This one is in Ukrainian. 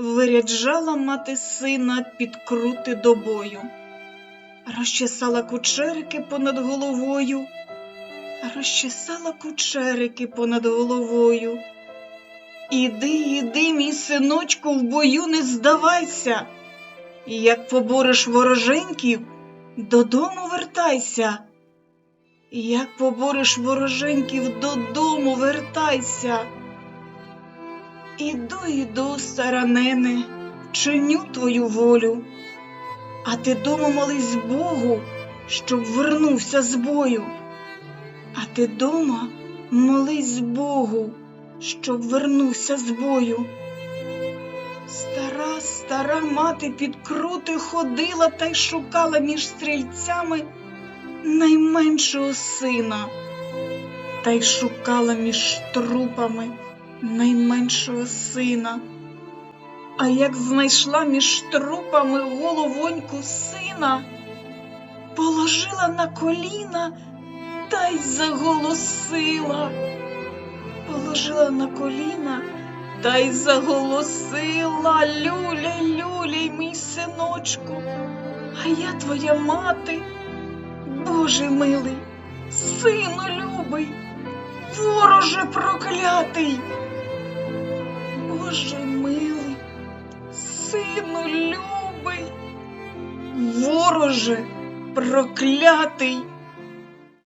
Виряджала мати сина підкрути до бою, розчесала кучерики понад головою, розчесала кучерики понад головою. Іди, іди, мій синочку, в бою не здавайся. Як побореш вороженьків, додому вертайся. Як побореш вороженьків, додому вертайся. Іду, іду, старанене, чиню твою волю, а ти дома молись Богу, щоб вернувся з бою. А ти дома молись Богу, щоб вернувся з бою. Стара, стара мати під крути ходила та й шукала між стрільцями найменшого сина, та й шукала між трупами найменшого сина. А як знайшла між трупами головоньку сина, положила на коліна та й заголосила. Положила на коліна та й заголосила Люля, люляй, мій синочку, а я твоя мати, Боже милий, сину любий, вороже проклятий. Боже милий, сину любий, вороже проклятий.